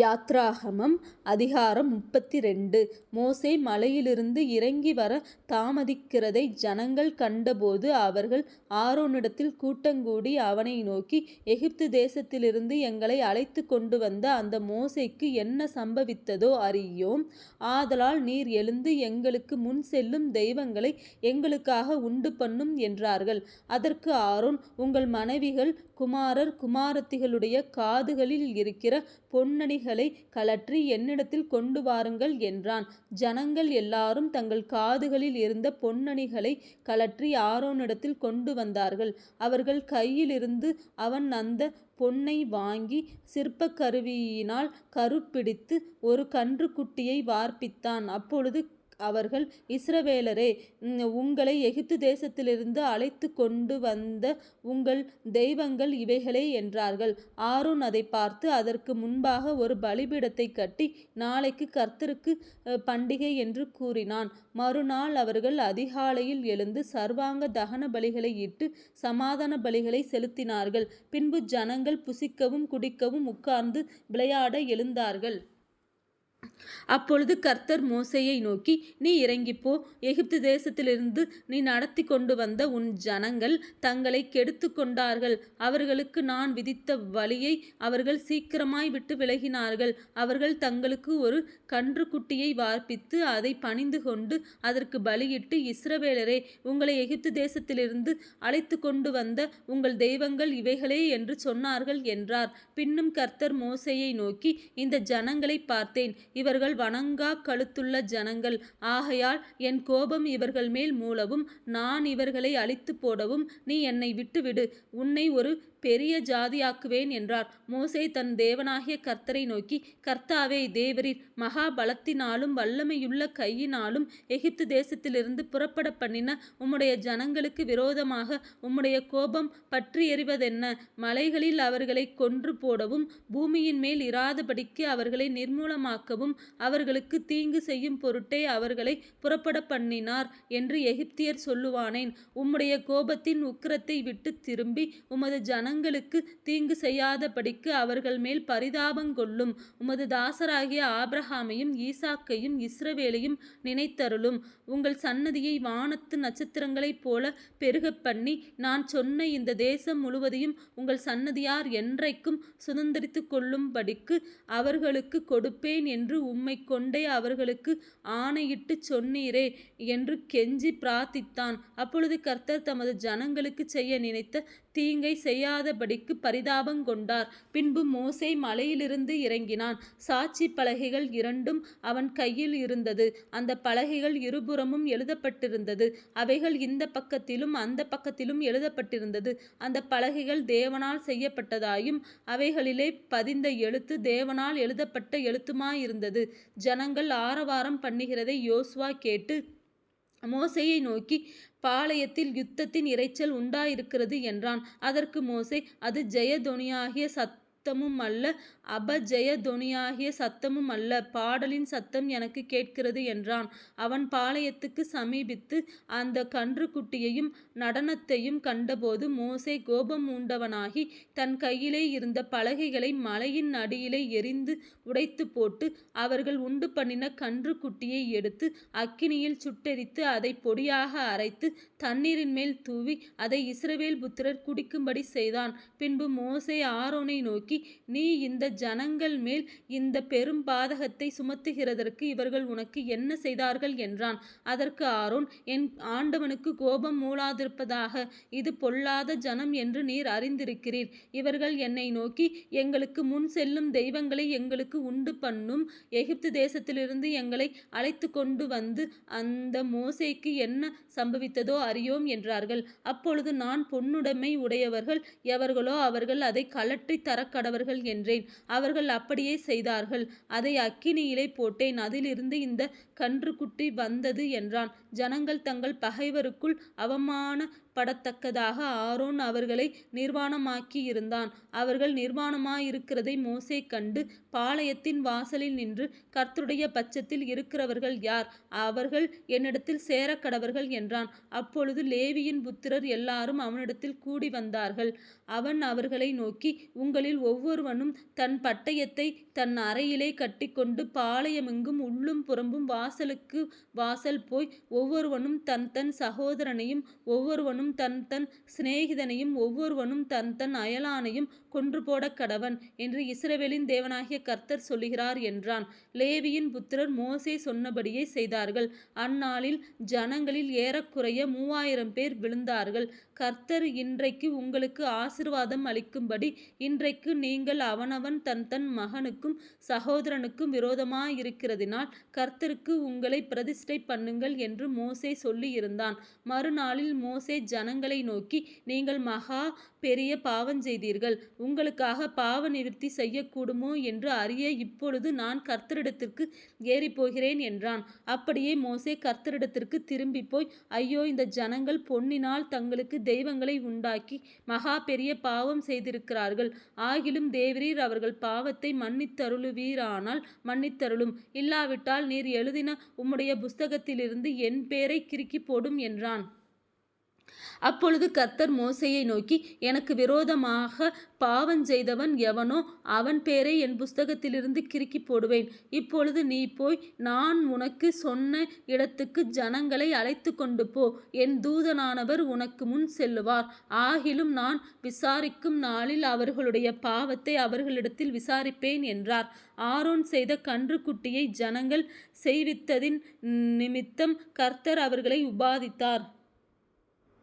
யாத்ராகமம் அதிகாரம் முப்பத்தி ரெண்டு மோசே மலையிலிருந்து இறங்கி வர தாமதிக்கிறதை ஜனங்கள் கண்டபோது அவர்கள் ஆரோனிடத்தில் கூட்டங்கூடி அவனை நோக்கி எகிப்து தேசத்திலிருந்து எங்களை அழைத்து கொண்டு வந்த அந்த மோசைக்கு என்ன சம்பவித்ததோ அறியோம். ஆதலால் நீர் எழுந்து எங்களுக்கு முன் செல்லும் தெய்வங்களை எங்களுக்காக உண்டு பண்ணும் என்றார்கள். அதற்கு ஆரோன் உங்கள் மனைவிகள் குமாரர் குமாரத்திகளுடைய காதுகளில் இருக்கிற பொன்னணி பொன்னணிகளைக் கழற்றி என்னிடத்தில் கொண்டு வாருங்கள் என்றான். ஜனங்கள் எல்லாரும் தங்கள் காதுகளில் இருந்த பொன்னணிகளை கழற்றி ஆரோனிடத்தில் கொண்டு வந்தார்கள். அவர்கள் கையிலிருந்து அவன் அந்த பொன்னை வாங்கி சிற்பக் கருவியினால் கருப்பிடித்து ஒரு கன்றுக்குட்டியை வார்ப்பித்தான். அப்பொழுது அவர்கள் இஸ்ரவேலரே உங்களை எகிப்து தேசத்திலிருந்து அழைத்து கொண்டு வந்த உங்கள் தெய்வங்கள் இவைகளே என்றார்கள். ஆரோன் அதைப் பார்த்து அதற்கு முன்பாக ஒரு பலிபீடத்தை கட்டி நாளைக்கு கர்த்தருக்கு பண்டிகை என்று கூறினான். மறுநாள் அவர்கள் அதிகாலையில் எழுந்து சர்வாங்க தகன பலிகளை இட்டு சமாதான பலிகளை செலுத்தினார்கள். பின்பு ஜனங்கள் புசிக்கவும் குடிக்கவும் உட்கார்ந்து விளையாட எழுந்தார்கள். அப்பொழுது கர்த்தர் மோசையை நோக்கி நீ இறங்கிப்போ எகிப்து தேசத்திலிருந்து நீ நடத்தி கொண்டு வந்த உன் ஜனங்கள் தங்களை கெடுத்து கொண்டார்கள். அவர்களுக்கு நான் விதித்த வழியை அவர்கள் சீக்கிரமாய் விட்டு விலகினார்கள். அவர்கள் தங்களுக்கு ஒரு கன்றுக்குட்டியை வார்ப்பித்து அதை பணிந்து கொண்டு அதற்கு பலியிட்டு இஸ்ரவேலரே உங்களை எகிப்து தேசத்திலிருந்து அழைத்து கொண்டு வந்த உங்கள் தெய்வங்கள் இவைகளே என்று சொன்னார்கள் என்றார். பின்னும் கர்த்தர் மோசையை நோக்கி இந்த ஜனங்களை பார்த்தேன். இவர்கள் வணங்காக் கழுத்துள்ள ஜனங்கள். ஆகையால் என் கோபம் இவர்கள் மேல் மூளவும் நான் இவர்களை அழித்து போடவும் நீ என்னை விட்டுவிடு உன்னை ஒரு பெரிய ஜாதியாக்குவேன் என்றார். மோசே தன் தேவனாகிய கர்த்தரை நோக்கி கர்த்தாவே தேவரீர் மகா பலத்தினாலும் வல்லமையுள்ள கையினாலும் எகிப்து தேசத்திலிருந்து புறப்பட பண்ணின உம்முடைய ஜனங்களுக்கு விரோதமாக உம்முடைய கோபம் பற்றியெரிவதென்ன? மலைகளில் அவர்களை கொன்று போடவும் பூமியின் மேல் இராதபடிக்கு அவர்களை நிர்மூலமாக்கவும் அவர்களுக்கு தீங்கு செய்யும் பொருட்டே அவர்களை புறப்பட பண்ணினார் என்று எகிப்தியர் சொல்லுவானேன்? உம்முடைய கோபத்தின் உக்கிரத்தை விட்டு திரும்பி உமது ஜன ஜனங்களுக்குத் தீங்கு செய்யாதபடிக்கு அவர்கள் மேல் பரிதாபங்கொள்ளும். உமது தாசராகிய ஆபிரகாமையும் ஈசாக்கையும் இஸ்ரவேலையும் நினைத்தருளும். உங்கள் சன்னதியை வானத்து நட்சத்திரங்களைப் போல பெருகப் பண்ணி நான் சொன்ன இந்த தேசம் முழுவதையும் உங்கள் சன்னதியார் என்றைக்கும் சுதந்தரித்துக்கொள்ளும்படிக்கு அவர்களுக்கு கொடுப்பேன் என்று உம்மை கொண்டே அவர்களுக்கு ஆணையிட்டுச் சொன்னீரே என்று கெஞ்சி பிரார்த்தித்தான். அப்பொழுது கர்த்தர் தமது ஜனங்களுக்கு செய்ய நினைத்த தீங்கை செய்யாத இல்லாதபடிக்கு பரிதாபங்கொண்டார். பின்பு மோசே மலையிலிருந்து இறங்கினான். சாட்சி பலகைகள் இரண்டும் அவன் கையில் இருந்தது. அந்த பலகைகள் இருபுறமும் எழுதப்பட்டிருந்தது. அவைகள் இந்த பக்கத்திலும் அந்த பக்கத்திலும் எழுதப்பட்டிருந்தது. அந்த பலகைகள் தேவனால் செய்யப்பட்டதாயும் அவைகளிலே பதிந்த எழுத்து தேவனால் எழுதப்பட்ட எழுத்துமாயிருந்தது. ஜனங்கள் ஆரவாரம் பண்ணுகிறதை யோசுவா கேட்டு மோசையை நோக்கி பாளையத்தில் யுத்தத்தின் இரைச்சல் உண்டாயிருக்கிறது என்றான். அதற்கு மோசே அது ஜெய சத்தமும் அல்ல அபஜய சத்தமும் அல்ல பாடலின் சத்தம் எனக்கு கேட்கிறது என்றான். அவன் பாளையத்துக்கு சமீபித்து அந்த கன்றுக்குட்டியையும் நடனத்தையும் கண்டபோது மோசே உண்டவனாகி தன் கையிலே இருந்த பலகைகளை மலையின் அடியிலே எறிந்து உடைத்துப்போட்டு அவர்கள் உண்டு பண்ணின கன்றுக்குட்டியை எடுத்து அக்கினியில் சுட்டெரித்து அதை பொடியாக அரைத்து தண்ணீரின்மேல் தூவி அதை இஸ்ரவேல் புத்திரர் குடிக்கும்படி செய்தான். பின்பு மோசே ஆரோனை நோக்கி நீ இந்த ஜனங்கள் மேல் இந்த பெரும் பாதகத்தை சுமத்துகிறதற்கு இவர்கள் உனக்கு என்ன செய்தார்கள்? என்றான். அதற்கு ஆரோன் என் ஆண்டவனுக்கு கோபம் மூளாதிருப்பதாக. இது பொல்லாத ஜனம் என்று நீர் அறிந்திருக்கிறீர். இவர்கள் என்னை நோக்கி எங்களுக்கு முன் செல்லும் தெய்வங்களை எங்களுக்கு உண்டு பண்ணும் எகிப்து தேசத்திலிருந்து எங்களை அழைத்து கொண்டு வந்து அந்த மோசைக்கு என்ன சம்பவித்ததோ அறியோம் என்றார்கள். அப்பொழுது நான் பொன்னுடைமை உடையவர்கள் எவர்களோ அவர்கள் அதை அதைக் கழற்றித் கடவர்கள் என்றேன். அவர்கள் அப்படியே செய்தார்கள். அதை அக்கினியிலே போட்டேன் அதிலிருந்து இந்த கன்றுக்குட்டி வந்தது என்றான். ஜனங்கள் தங்கள் பகைவருக்குள் அவமான படத்தக்கதாக ஆரோன் அவர்களை நிர்வாணமாக்கியிருந்தான். அவர்கள் நிர்வாணமாயிருக்கிறதை மோசே கண்டு பாளையத்தின் வாசலில் நின்று கர்த்தருடைய பட்சத்தில் இருக்கிறவர்கள் யார்? அவர்கள் என்னிடத்தில் சேரக்கடவர்கள் என்றான். அப்பொழுது லேவியின் புத்திரர் எல்லாரும் அவனிடத்தில் கூடி வந்தார்கள் அவன் அவர்களை நோக்கி உங்களில் ஒவ்வொருவனும் தன் பட்டயத்தை தன் அறையிலே கட்டிக்கொண்டு பாளையமெங்கும் உள்ளும் புறம்பும் வாசலுக்கு வாசல் போய் ஒவ்வொருவனும் தன் தன் சகோதரனையும் ஒவ்வொருவனும் தன் தன் சிநேகிதனையும் ஒவ்வொருவனும் தன் தன் அயலானையும் கொன்று போடக் கடவன் என்று இஸ்ரவேலின் தேவனாகிய கர்த்தர் சொல்லுகிறார் என்றான். லேவியின் புத்திரர் மோசே சொன்னபடியே செய்தார்கள். அந்நாளில் ஜனங்களில் ஏறக்குறைய மூவாயிரம் பேர் விழுந்தார்கள். கர்த்தர் இன்றைக்கு உங்களுக்கு ஆசீர்வாதம் அளிக்கும்படி இன்றைக்கு நீங்கள் அவனவன் தன் தன் மகனுக்கும் சகோதரனுக்கும் விரோதமாயிருக்கிறதினால் கர்த்தருக்கு உங்களை பிரதிஷ்டை பண்ணுங்கள் என்று மோசே சொல்லியிருந்தான். மறுநாளில் மோசே ஜனங்களை நோக்கி நீங்கள் மகா பெரிய பாவஞ்செய்தீர்கள். பாவ நிவர்த்தி செய்யக்கூடுமோ என்று அறிய இப்பொழுது நான் கர்த்தரிடத்திற்கு ஏறிப்போகிறேன் என்றான். அப்படியே மோசே கர்த்தரிடத்திற்கு திரும்பி போய் ஐயோ இந்த ஜனங்கள் பொன்னினால் தங்களுக்கு தெய்வங்களை உண்டாக்கி மகா பெரிய பாவம் செய்திருக்கிறார்கள். ஆகிலும் தேவரீர் அவர்கள் பாவத்தை மன்னித்தருளுவீரானால் மன்னித்தருளும். இல்லாவிட்டால் நீர் எழுதின உம்முடைய புஸ்தகத்திலிருந்து என் பேரை கிறுக்கி போடும் என்றான். அப்பொழுது கர்த்தர் மோசையை நோக்கி எனக்கு விரோதமாகப் பாவஞ்செய்தவன் எவனோ அவன் பேரை என் புஸ்தகத்திலிருந்து கிறுக்கி போடுவேன் இப்பொழுது நீ போய் நான் உனக்கு சொன்ன இடத்துக்கு ஜனங்களை அழைத்துக்கொண்டுபோ. என் தூதனானவர் உனக்கு முன் செல்லுவார். ஆகிலும் நான் விசாரிக்கும் நாளில் அவர்களுடைய பாவத்தை அவர்களிடத்தில் விசாரிப்பேன் என்றார். ஆரோன் செய்த கன்றுக்குட்டியை ஜனங்கள் செய்வித்ததின் நிமித்தம் கர்த்தர் அவர்களை உபாதித்தார்.